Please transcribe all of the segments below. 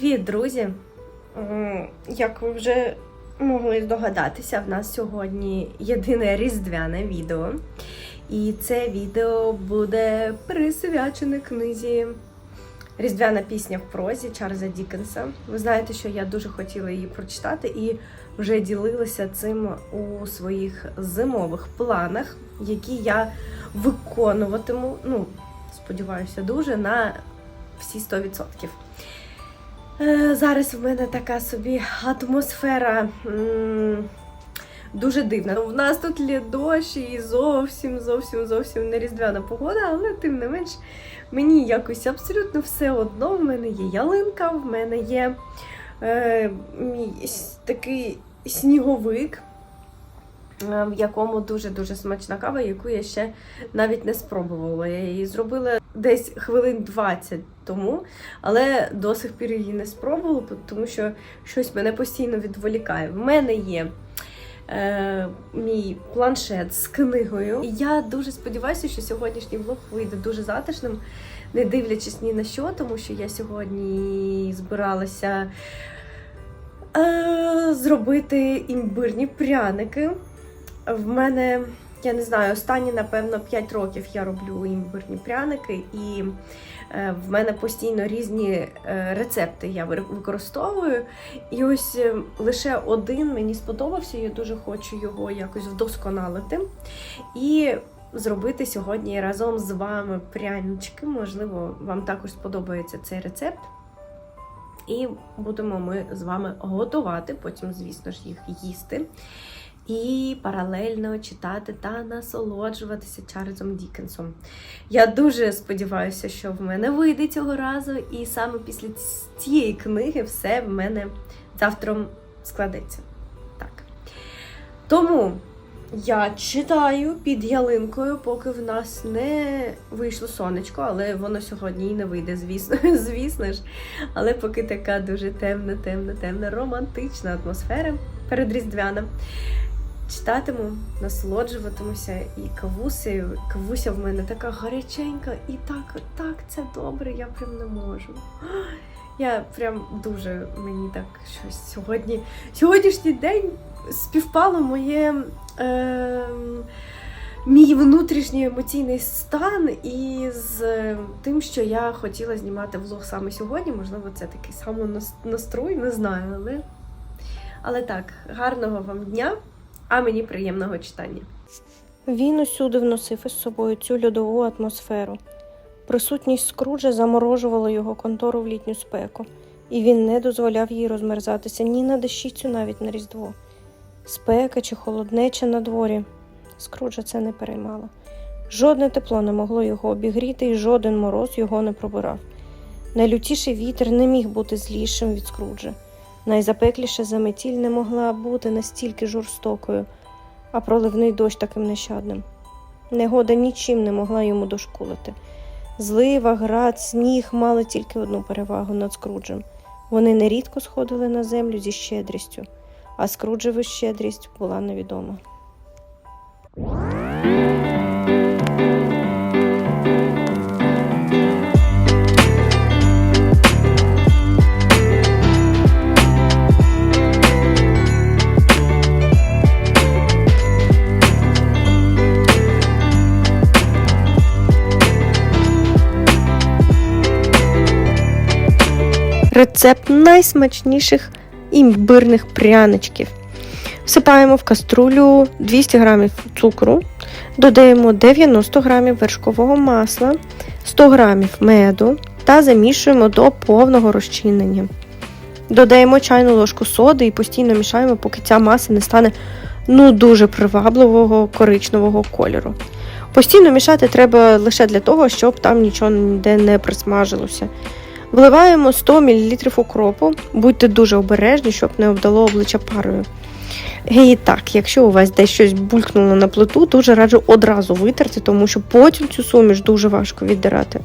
Привіт, друзі! Як ви вже могли здогадатися, в нас сьогодні єдине різдвяне відео. І це відео буде присвячене книзі Різдвяна пісня в прозі Чарльза Дікенса. Ви знаєте, що я дуже хотіла її прочитати і вже ділилася цим у своїх зимових планах, які я виконуватиму. Ну, сподіваюся, дуже на всі 100%. Е, Зараз в мене така собі атмосфера дуже дивна. У нас тут лє дощ і зовсім, зовсім, зовсім не різдвяна погода, але тим не менш мені якось абсолютно все одно. В мене є ялинка, в мене є е, мій такий сніговик. е, В якому дуже-дуже смачна кава, яку я ще навіть не спробувала. Я її зробила десь хвилин 20 тому, але до сих пір її не спробувала, тому що щось мене постійно відволікає. В мене є е, мій планшет з книгою. І я дуже сподіваюся, що сьогоднішній влог вийде дуже затишним, не дивлячись ні на що, тому що я сьогодні збиралася е, зробити імбирні пряники. В мене, я не знаю, останні, напевно, 5 років я роблю імбирні пряники, і е, в мене постійно різні е, рецепти я використовую. І ось е, лише один мені сподобався, я дуже хочу його якось вдосконалити. І зробити сьогодні разом з вами прянички. Можливо, вам також сподобається цей рецепт. І будемо ми з вами готувати, потім, звісно ж, їх їсти. І паралельно читати та насолоджуватися Чарльзом Дікенсом. Я дуже сподіваюся, що в мене вийде цього разу, і саме після цієї книги все в мене завтра складеться. Так. Тому я читаю під ялинкою, поки в нас не вийшло сонечко, але воно сьогодні і не вийде, звісно, звісно ж. Але поки така дуже темна, темна, темна, романтична атмосфера передріздвяна. Читатиму, насолоджуватимуся і кавусею. Кавуся в мене така гаряченька, і так, так, це добре, я прям не можу. Я прям дуже мені так щось сьогодні. Сьогоднішній день співпало моє. Е, Мій внутрішній емоційний стан із е, тим, що я хотіла знімати влог саме сьогодні. Можливо, це такий самонастрой, не знаю, але. Але так, гарного вам дня, а мені приємного читання. Він усюди вносив із собою цю льодову атмосферу. Присутність Скруджа заморожувала його контору в літню спеку, і він не дозволяв їй розмерзатися ні на дещицю, навіть на різдво. Спека чи холоднеча на дворі. Скруджа це не переймало. Жодне тепло не могло його обігріти, і жоден мороз його не пробирав. Найлютіший вітер не міг бути злішим від Скруджа. Найзапекліша заметіль не могла бути настільки жорстокою, а проливний дощ таким нещадним. Негода нічим не могла йому дошкулити. Злива, град, сніг мали тільки одну перевагу над Скруджем. Вони нерідко сходили на землю зі щедрістю, а Скруджеву щедрість була невідома. Рецепт найсмачніших імбирних пряничків. Всипаємо в каструлю 200 г цукру, додаємо 90 г вершкового масла, 100 г меду та замішуємо до повного розчинення. Додаємо чайну ложку соди і постійно мішаємо, поки ця маса не стане ну дуже привабливого коричневого кольору. Постійно мішати треба лише для того, щоб там нічого ніде не присмажилося. Вливаємо 100 мл укропу, будьте дуже обережні, щоб не обдало обличчя парою. І так, якщо у вас десь щось булькнуло на плиту, дуже раджу одразу витерти, тому що потім цю суміш дуже важко віддирати.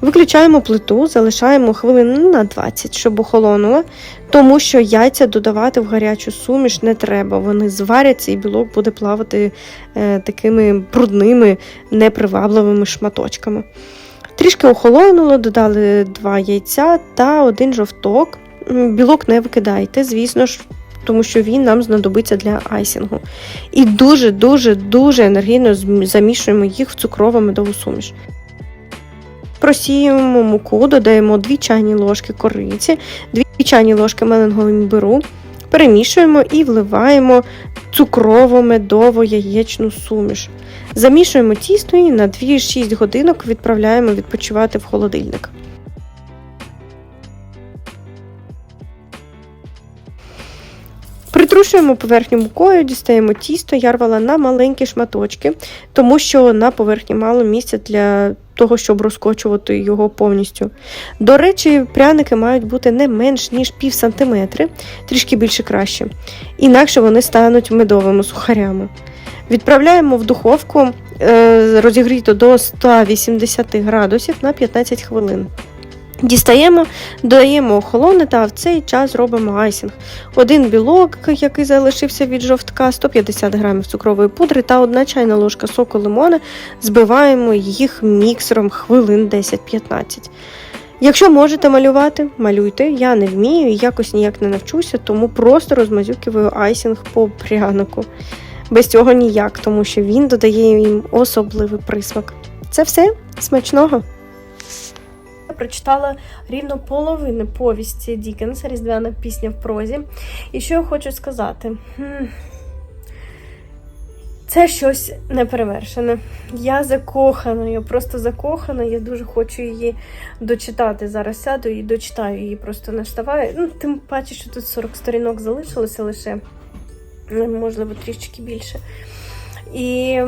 Виключаємо плиту, залишаємо хвилин на 20, щоб охолонула, тому що яйця додавати в гарячу суміш не треба. Вони зваряться і білок буде плавати е, такими брудними, непривабливими шматочками. Трішки охолонуло, додали два яйця та один жовток. Білок не викидайте, звісно ж, тому що він нам знадобиться для айсінгу. І дуже-дуже дуже енергійно замішуємо їх в цукрово медову суміш. Просіємо муку, додаємо 2 чайні ложки кориці, 2 чайні ложки меленого імбиру, перемішуємо і вливаємо цукрово-медово-яєчну суміш. Замішуємо тісто і на 2-6 годинок відправляємо відпочивати в холодильник. Притрушуємо поверхню мукою, дістаємо тісто, ярвала на маленькі шматочки, тому що на поверхні мало місця для того, щоб розкочувати його повністю. До речі, пряники мають бути не менш ніж пів сантиметри, трішки більше краще. Інакше вони стануть медовими сухарями. Відправляємо в духовку е, розігріто до 180 градусів на 15 хвилин. Дістаємо, додаємо охолоне та в цей час робимо айсінг. Один білок, який залишився від жовтка, 150 г цукрової пудри та одна чайна ложка соку лимона. Збиваємо їх міксером хвилин 10-15. Якщо можете малювати, малюйте. Я не вмію і якось ніяк не навчуся, тому просто розмазюкиваю айсінг по прянику. Без цього ніяк, тому що він додає їм особливий присмак. Це все смачного! Прочитала рівно половину повісті Дікенса Різдвяна пісня в прозі. І що я хочу сказати? Це щось неперевершене. Я закохана, я просто закохана, я дуже хочу її дочитати. Зараз сяду і дочитаю її, просто не вставаю. Ну, тим паче, що тут 40 сторінок залишилося лише, можливо, трішки більше. І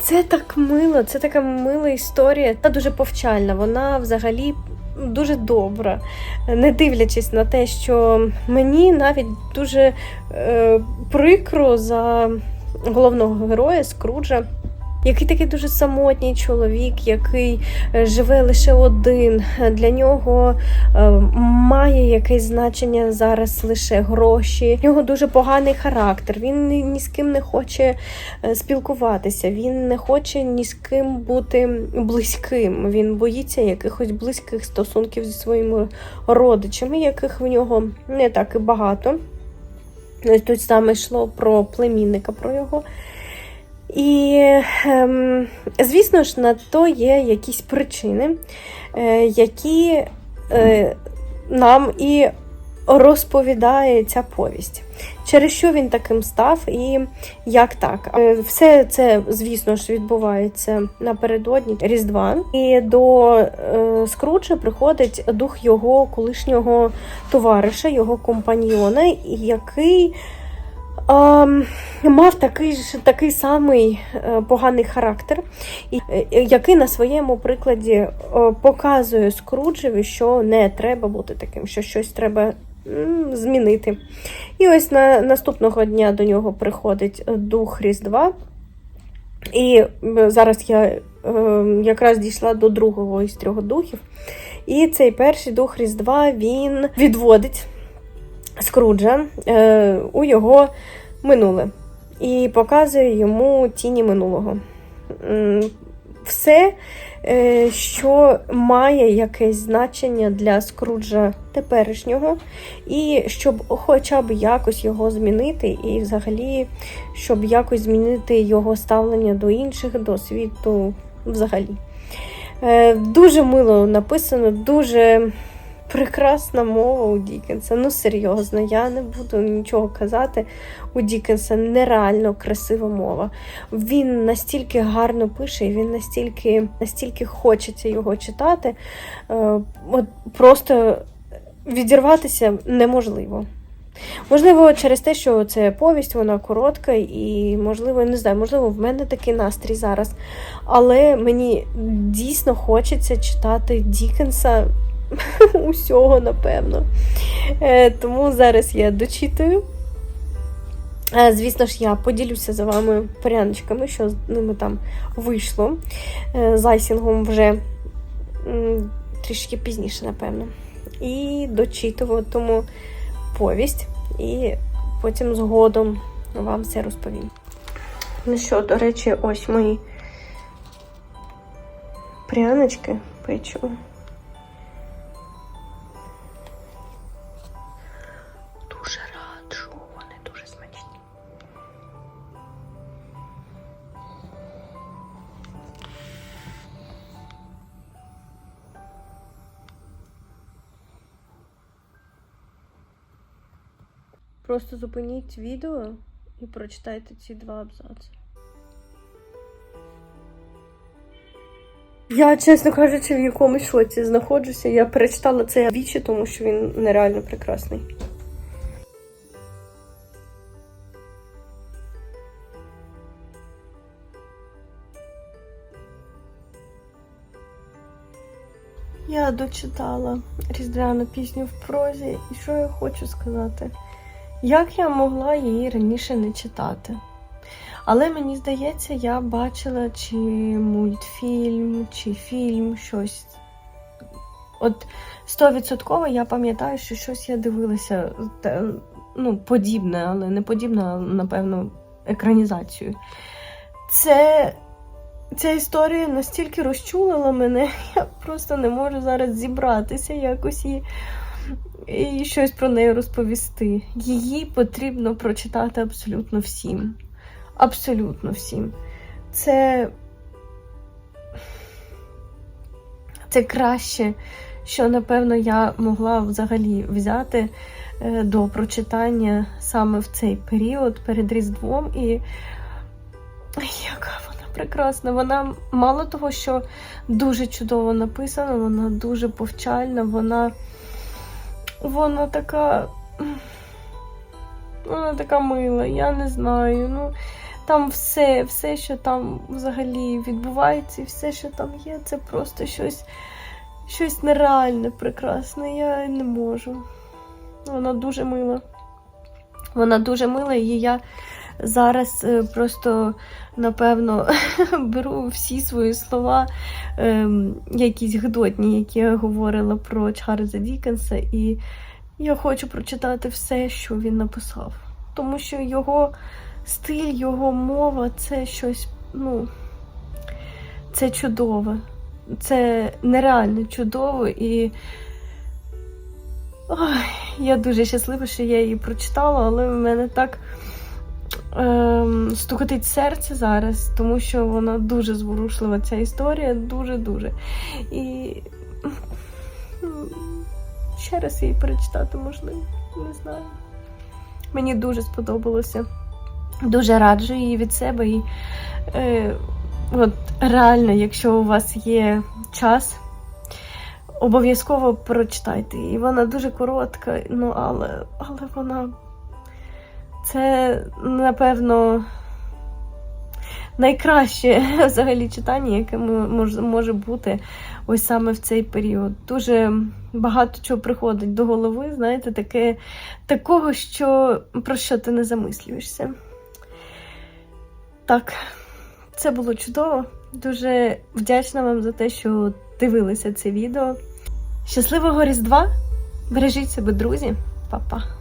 це так мило, це така мила історія. Та дуже повчальна, вона взагалі дуже добра. Не дивлячись на те, що мені навіть дуже е, прикро за головного героя Скруджа. Який такий дуже самотній чоловік, який е, живе лише один. Для нього е, має якесь значення зараз лише гроші. У нього дуже поганий характер. Він ні, з ким не хоче е, спілкуватися. Він не хоче ні з ким бути близьким. Він боїться якихось близьких стосунків зі своїми родичами, яких в нього не так і багато. Тут саме йшло про племінника, про його. І, ем, звісно ж, на то є якісь причини, е, які е, нам і розповідає ця повість. Через що він таким став і як так. Е, Все це, звісно ж, відбувається напередодні Різдва. І до Скруджа приходить дух його колишнього товариша, його компаньйона, який. Ем, мав такий ж такий самий е, поганий характер, е, який на своєму прикладі е, показує Скруджеві, що не треба бути таким, що щось треба змінити. І ось на наступного дня до нього приходить дух Різдва. І зараз я е, якраз дійшла до другого із трьох духів. І цей перший дух Різдва він відводить Скруджа е, у його минуле і показує йому тіні минулого. Все, е, що має якесь значення для Скруджа теперішнього, і щоб хоча б якось його змінити, і взагалі, щоб якось змінити його ставлення до інших, до світу взагалі. Е, Дуже мило написано, дуже прекрасна мова у Дікенса. Ну, серйозно, я не буду нічого казати. У Дікенса нереально красива мова. Він настільки гарно пише, і він настільки, настільки хочеться його читати. Е, От просто відірватися неможливо. Можливо, через те, що це повість, вона коротка, і, можливо, не знаю, можливо, в мене такий настрій зараз. Але мені дійсно хочеться читати Дікенса усього, напевно. Е, Тому зараз я дочитую. Е, Звісно ж, я поділюся з вами пряничками, що з ними там вийшло. Е, З айсінгом вже трішки пізніше, напевно. І дочитуватиму повість, і потім згодом вам все розповім. Ну що, до речі, ось мої прянички печиво. Просто зупиніть відео і прочитайте ці два абзаци. Я, чесно кажучи, в якомусь шоці знаходжуся. Я перечитала це двічі, тому що він нереально прекрасний. Я дочитала різдвяну пісню в прозі, і що я хочу сказати? Як я могла її раніше не читати? Але мені здається, я бачила чи мультфільм, чи фільм, щось. От стовідсотково я пам'ятаю, що щось я дивилася ну, подібне, але не подібне, напевно, екранізацію. Це. Ця історія настільки розчулила мене, я просто не можу зараз зібратися якось і, і щось про неї розповісти. Її потрібно прочитати абсолютно всім. Абсолютно всім. Це. Це краще, що, напевно, я могла взагалі взяти е, до прочитання саме в цей період перед Різдвом. І яка вона прекрасна. Вона мало того, що дуже чудово написана, вона дуже повчальна, вона, вона така. Вона така мила, я не знаю. Ну, там все, все, що там взагалі відбувається, і все, що там є, це просто щось, щось нереальне, прекрасне. Я не можу. Вона дуже мила. Вона дуже мила, і я зараз е, просто, напевно, беру всі свої слова, ем, якісь гидотні, які я говорила про Чарльза Дікенса, і я хочу прочитати все, що він написав. Тому що його стиль, його мова це щось, ну, це чудове. Це нереально чудово і. Ой, я дуже щаслива, що я її прочитала, але в мене так ем, стукотить серце зараз, тому що вона дуже зворушлива, ця історія, дуже-дуже. І ще раз її перечитати можливо, не знаю. Мені дуже сподобалося. Дуже раджу її від себе. І е, от реально, якщо у вас є час, обов'язково прочитайте її. Вона дуже коротка, ну але, але вона це, напевно, найкраще взагалі читання, яке може бути ось саме в цей період. Дуже багато чого приходить до голови, знаєте, таке, такого, що, про що ти не замислюєшся. Так, це було чудово. Дуже вдячна вам за те, що дивилися це відео. Щасливого Різдва! Бережіть себе, друзі! Па-па!